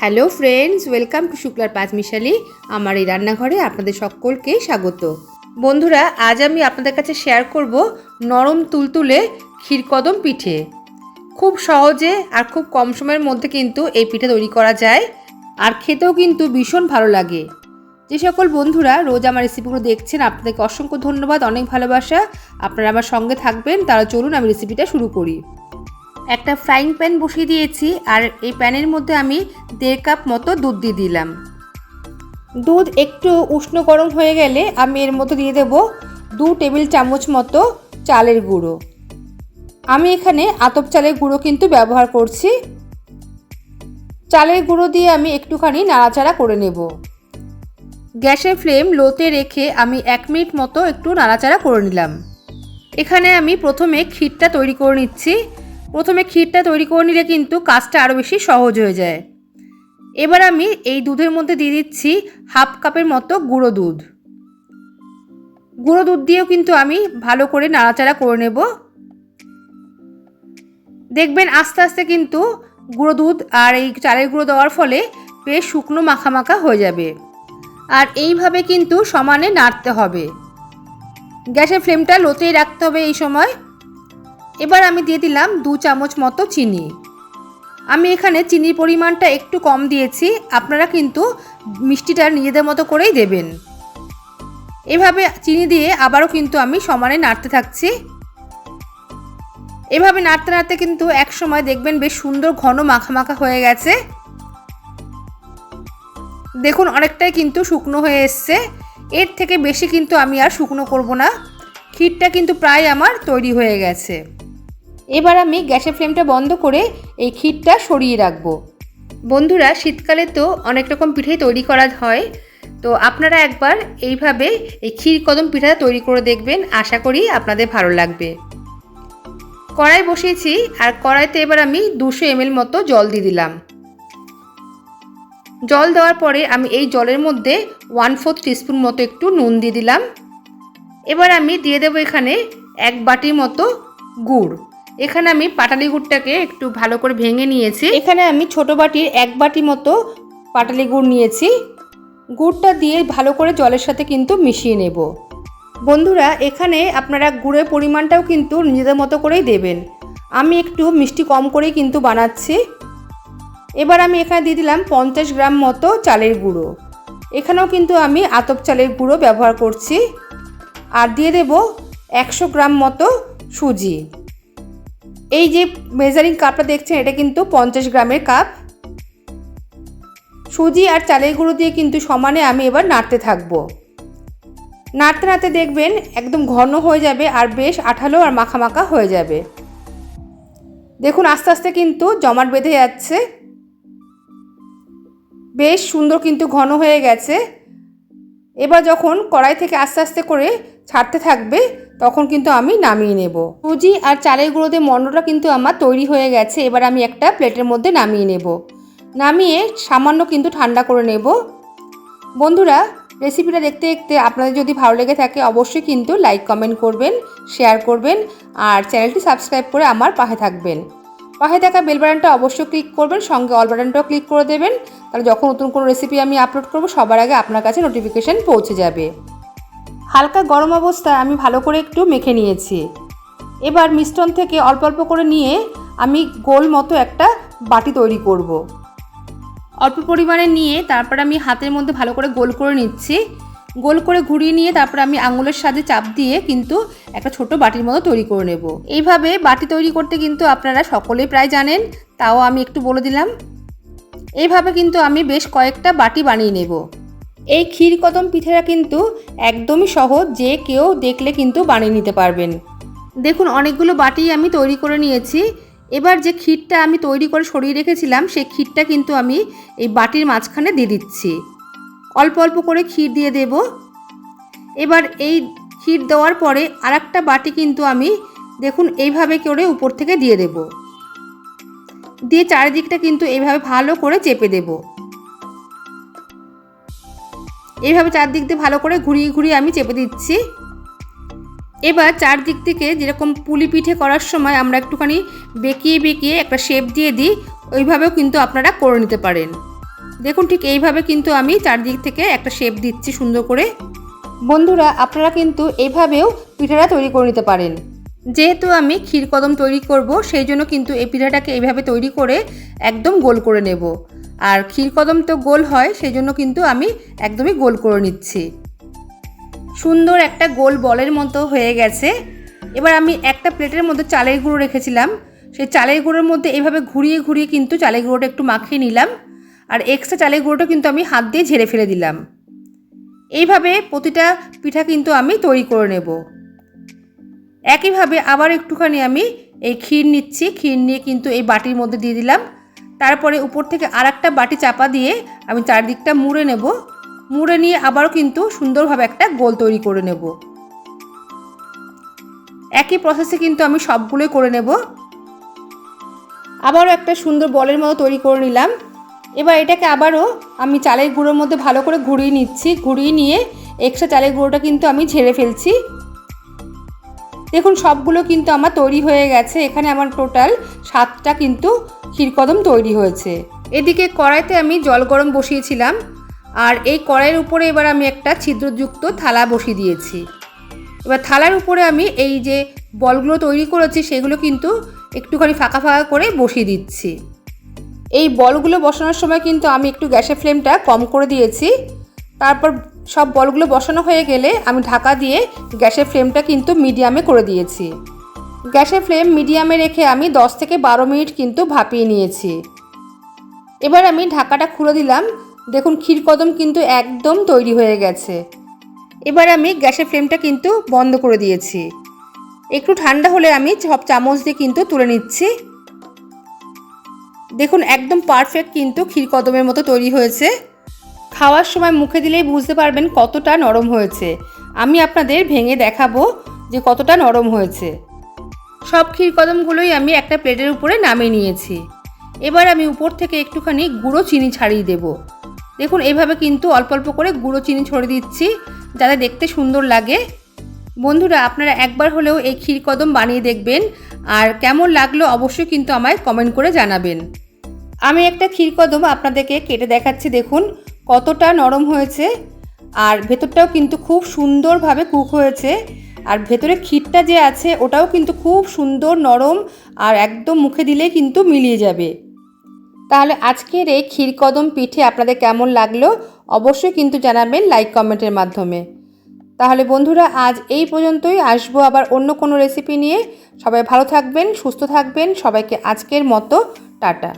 Hello friends, welcome to শুক্লার পাঁচমিশালি আমার এই রান্নাঘরে আপনাদের সকলকে স্বাগত। বন্ধুরা, আজ আমি আপনাদের কাছে শেয়ার করব নরম তুলতুলে ক্ষীরকদম পিঠে। খুব সহজে আর খুব কম সময়ের মধ্যে কিন্তু এই পিঠে তৈরি করা যায় আর খেতেও কিন্তু ভীষণ ভালো লাগে। যে সকল বন্ধুরা রোজ আমার রেসিপিগুলো দেখছেন, আপনাদেরকে অসংখ্য ধন্যবাদ, অনেক ভালোবাসা। আপনারা আমার সঙ্গে থাকবেন তারা চলুন আমি রেসিপিটা শুরু করি। একটা ফ্রাইং প্যান বসিয়ে দিয়েছি আর এই প্যানের মধ্যে আমি দেড় কাপ মতো দুধ দিয়ে দিলাম। দুধ একটু উষ্ণ গরম হয়ে গেলে আমি এর মধ্যে দিয়ে দেব দু টেবিল চামচ মতো চালের গুঁড়ো। আমি এখানে আতপ চালের গুঁড়ো কিন্তু ব্যবহার করছি। চালের গুঁড়ো দিয়ে আমি একটুখানি নাড়াচাড়া করে নেব। গ্যাসের ফ্লেম লোতে রেখে আমি এক মিনিট মতো একটু নাড়াচাড়া করে নিলাম। এখানে আমি প্রথমে ক্ষীরটা তৈরি করে নিচ্ছি। প্রথমে ক্ষীরটা তৈরি করে নিলে কিন্তু কাজটা আরও বেশি সহজ হয়ে যায়। এবার আমি এই দুধের মধ্যে দিয়ে দিচ্ছি হাফ কাপের মতো গুঁড়ো দুধ। গুঁড়ো দুধ দিয়েও কিন্তু আমি ভালো করে নাড়াচাড়া করে নেব। দেখবেন আস্তে আস্তে কিন্তু গুঁড়ো দুধ আর এই চালের গুঁড়ো দেওয়ার ফলে বেশ শুকনো মাখা মাখা হয়ে যাবে। আর এইভাবে কিন্তু সমানে নাড়তে হবে। গ্যাসের ফ্লেমটা লোতেই রাখতে হবে এই সময়। এবার আমি দিয়ে দিলাম দু চামচ মতো চিনি। আমি এখানে চিনির পরিমাণটা একটু কম দিয়েছি, আপনারা কিন্তু মিষ্টিটা নিজেদের মতো করেই দেবেন। এভাবে চিনি দিয়ে আবারও কিন্তু আমি সমানে নাড়তে থাকছি। এভাবে নাড়তে নাড়তে কিন্তু এক সময় দেখবেন বেশ সুন্দর ঘন মাখা মাখা হয়ে গেছে। দেখুন, অনেকটাই কিন্তু শুকনো হয়ে এসছে। এর থেকে বেশি কিন্তু আমি আর শুকনো করব না। ক্ষীরটা কিন্তু প্রায় আমার তৈরি হয়ে গেছে। এবার আমি গ্যাসের ফ্লেমটা বন্ধ করে এই ক্ষীরটা সরিয়ে রাখব। বন্ধুরা, শীতকালে তো অনেক রকম পিঠেই তৈরি করা হয়। তো আপনারা একবার এইভাবে এই ক্ষীর কদম পিঠা তৈরি করে দেখবেন। আশা করি আপনাদের ভালো লাগবে। কড়াই বসিয়েছি, আর কড়াইতে এবার আমি দুশো এমএল মতো জল দিয়ে দিলাম। জল দেওয়ার পরে আমি এই জলের মধ্যে ওয়ান ফোর্থ টিস্পুন মতো একটু নুন দিয়ে দিলাম। এবার আমি দিয়ে দেবো এখানে এক বাটির মতো গুড়। এখানে আমি পাটালি গুড়টাকে একটু ভালো করে ভেঙে নিয়েছি। এখানে আমি ছোট বাটির এক বাটি মতো পাটালি গুড় নিয়েছি। গুড়টা দিয়ে ভালো করে জলের সাথে কিন্তু মিশিয়ে নেব। বন্ধুরা, এখানে আপনারা গুড়ের পরিমাণটাও কিন্তু নিজেদের মতো করেই দেবেন। আমি একটু মিষ্টি কম করেই কিন্তু বানাচ্ছি। এবার আমি এখানে দিয়ে দিলাম পঞ্চাশ গ্রাম মতো চালের গুঁড়ো। এখানেও কিন্তু আমি আতপ চালের গুঁড়ো ব্যবহার করছি। আর দিয়ে দেব একশো গ্রাম মতো সুজি। এই যে মেজারিং কাপটা দেখছেন, এটা কিন্তু পঞ্চাশ গ্রামের কাপ সুজি আর চালের গুঁড়ো দিয়ে কিন্তু সমানে আমি এবার নাড়তে থাকব। নাড়তে নাড়তে দেখবেন একদম ঘন হয়ে যাবে আর বেশ আঠালো আর মাখা মাখা হয়ে যাবে। দেখুন আস্তে আস্তে কিন্তু জমাট বেঁধে যাচ্ছে। বেশ সুন্দর কিন্তু ঘন হয়ে গেছে। এবার যখন কড়াই থেকে আস্তে আস্তে করে ছাড়তে থাকবে তখন কিন্তু আমি নামিয়ে নেব। সুজি আর চালের গুঁড়োতে মন্ডটা কিন্তু আমার তৈরি হয়ে গেছে, এবার আমি একটা প্লেটের মধ্যে নামিয়ে নেব। নামিয়ে সামান্য কিন্তু ঠান্ডা করে নেব। বন্ধুরা, রেসিপিটা দেখতে দেখতে আপনাদের যদি ভালো লেগে থাকে, অবশ্যই কিন্তু লাইক, কমেন্ট করবেন, শেয়ার করবেন আর চ্যানেলটি সাবস্ক্রাইব করে আমার পাশে থাকবেন। পাশে থাকা বেল বাটনটা অবশ্যই ক্লিক করবেন, সঙ্গে অল বাটনটাও ক্লিক করে দেবেন। তাহলে যখন নতুন কোনো রেসিপি আমি আপলোড করব, সবার আগে আপনার কাছে নোটিফিকেশান পৌঁছে যাবে। হালকা গরম অবস্থায় আমি ভালো করে একটু মেখে নিয়েছি। এবার মিশ্রণ থেকে অল্প অল্প করে নিয়ে আমি গোল মতো একটা বাটি তৈরি করব। অল্প পরিমাণে নিয়ে তারপর আমি হাতের মধ্যে ভালো করে গোল করে নিচ্ছি। গোল করে ঘুরিয়ে নিয়ে তারপর আমি আঙুলের সাথে চাপ দিয়ে কিন্তু একটা ছোট বাটির মতো তৈরি করে নেব। এইভাবে বাটি তৈরি করতে কিন্তু আপনারা সকলেই প্রায় জানেন, তাও আমি একটু বলে দিলাম। এইভাবে কিন্তু আমি বেশ কয়েকটা বাটি বানিয়ে নেব। এই ক্ষীর কদম পিঠেরা কিন্তু একদমই সহজ, যে কেউ দেখলে কিন্তু বানিয়ে নিতে পারবেন। দেখুন, অনেকগুলো বাটি আমি তৈরি করে নিয়েছি। এবার যে ক্ষীরটা আমি তৈরি করে সরিয়ে রেখেছিলাম, সেই ক্ষীরটা কিন্তু আমি এই বাটির মাঝখানে দিয়ে দিচ্ছি। অল্প অল্প করে ক্ষীর দিয়ে দেব। এবার এই ক্ষীর দেওয়ার পরে আর বাটি কিন্তু আমি, দেখুন, এইভাবে করে উপর থেকে দিয়ে দেব। দিয়ে চারিদিকটা কিন্তু এইভাবে ভালো করে চেপে দেব। এইভাবে চারদিক দিয়ে ভালো করে ঘুরিয়ে ঘুরিয়ে আমি চেপে দিচ্ছি। এবার চারদিক থেকে যেরকম পুলি পিঠে করার সময় আমরা একটুখানি বেঁকিয়ে বেঁকিয়ে একটা শেপ দিয়ে দিই, ওইভাবেও কিন্তু আপনারা করে নিতে পারেন। দেখুন ঠিক এইভাবে কিন্তু আমি চারদিক থেকে একটা শেপ দিচ্ছি সুন্দর করে। বন্ধুরা, আপনারা কিন্তু এইভাবেও পিঠাটা তৈরি করে নিতে পারেন। যেহেতু আমি ক্ষীর কদম তৈরি করব, সেই জন্য কিন্তু এই পিঠাটাকে এইভাবে তৈরি করে একদম গোল করে নেব। আর ক্ষীর কদম তো গোল হয় সেই জন্য কিন্তু আমি একদমই গোল করে নিচ্ছি। সুন্দর একটা গোল বলের মতো হয়ে গেছে। এবার আমি একটা প্লেটের মধ্যে চালের গুঁড়ো রেখেছিলাম। সেই চালের গুঁড়োর মধ্যে এইভাবে ঘুরিয়ে ঘুরিয়ে কিন্তু চালের গুঁড়োটা একটু মাখিয়ে নিলাম। আর এক্সট্রা চালের গুঁড়োটা কিন্তু আমি হাত দিয়ে ঝেড়ে ফেলে দিলাম। এইভাবে প্রতিটা পিঠা কিন্তু আমি তৈরি করে নেব। একইভাবে আবার একটুখানি আমি এই ক্ষীর নিচ্ছি। ক্ষীর নিয়ে কিন্তু এই বাটির মধ্যে দিয়ে দিলাম। তারপরে উপর থেকে আর একটা বাটি চাপা দিয়ে আমি চারদিকটা মুড়ে নেব। মুড়ে নিয়ে আবারও কিন্তু সুন্দরভাবে একটা গোল তৈরি করে নেব। একই প্রসেসে কিন্তু আমি সবগুলোই করে নেব। আবারও একটা সুন্দর বলের মতো তৈরি করে নিলাম। এবার এটাকে আবারও আমি চালের গুঁড়োর মধ্যে ভালো করে ঘুরিয়ে নিচ্ছি। ঘুরিয়ে নিয়ে এক্সট্রা চালের গুঁড়োটা কিন্তু আমি ঝেড়ে ফেলছি। দেখুন, সবগুলো কিন্তু আমার তৈরি হয়ে গেছে। এখানে আমার টোটাল সাতটা কিন্তু ক্ষীরকদম তৈরি হয়েছে। এদিকে কড়াইতে আমি জল গরম বসিয়েছিলাম, আর এই কড়াইয়ের উপরে এবার আমি একটা ছিদ্রযুক্ত থালা বসিয়ে দিয়েছি। এবার থালার উপরে আমি এই যে বলগুলো তৈরি করেছি, সেগুলো কিন্তু একটুখানি ফাঁকা ফাঁকা করে বসিয়ে দিচ্ছি। এই বলগুলো বসানোর সময় কিন্তু আমি একটু গ্যাসের ফ্লেমটা কম করে দিয়েছি। তারপর সব বলগুলো বসানো হয়ে গেলে আমি ঢাকা দিয়ে গ্যাসের ফ্লেমটা কিন্তু মিডিয়ামে করে দিয়েছি। গ্যাসের ফ্লেম মিডিয়ামে রেখে আমি 10 থেকে বারো মিনিট কিন্তু ভাপিয়ে নিয়েছি। এবার আমি ঢাকাটা খুলে দিলাম। দেখুন ক্ষীরকদম কিন্তু একদম তৈরি হয়ে গেছে। এবার আমি গ্যাসের ফ্লেমটা কিন্তু বন্ধ করে দিয়েছি। একটু ঠান্ডা হলে আমি সব চামচ দিয়ে কিন্তু তুলে নিচ্ছি। দেখুন, একদম পারফেক্ট কিন্তু ক্ষীরকদমের মতো তৈরি হয়েছে। খাওয়ার সময় মুখে দিলেই বুঝতে পারবেন কতটা নরম হয়েছে। আমি আপনাদের ভেঙে দেখাবো যে কতটা নরম হয়েছে। সব ক্ষীরকদমগুলোই আমি একটা প্লেটের উপরে নামিয়ে নিয়েছি। এবার আমি উপর থেকে একটুখানি গুঁড়ো চিনি ছাড়িয়ে দেব। দেখুন, এভাবে কিন্তু অল্প অল্প করে গুঁড়ো চিনি ছড়িয়ে দিচ্ছি, যাতে দেখতে সুন্দর লাগে। বন্ধুরা, আপনারা একবার হলেও এই ক্ষীরকদম বানিয়ে দেখবেন, আর কেমন লাগল অবশ্যই কিন্তু আমায় কমেন্ট করে জানাবেন। আমি একটা ক্ষীরকদম আপনাদেরকে কেটে দেখাচ্ছি, দেখুন। কতটা নরম হয়েছে, আর ভেতরটাও কিন্তু খুব সুন্দরভাবে কুক হয়েছে, আর ভেতরে ক্ষীরটা যে আছে ওটাও কিন্তু খুব সুন্দর নরম আর একদম মুখে দিলে কিন্তু মিলিয়ে যাবে। তাহলে আজকের এই ক্ষীরকদম পিঠে আপনাদের কেমন লাগল অবশ্যই কিন্তু জানাবেন লাইক কমেন্টের মাধ্যমে। তাহলে বন্ধুরা আজ এই পর্যন্তই, আসব আবার অন্য কোনো রেসিপি নিয়ে। সবাই ভালো থাকবেন, সুস্থ থাকবেন, সবাইকে আজকের মতো, টাটা।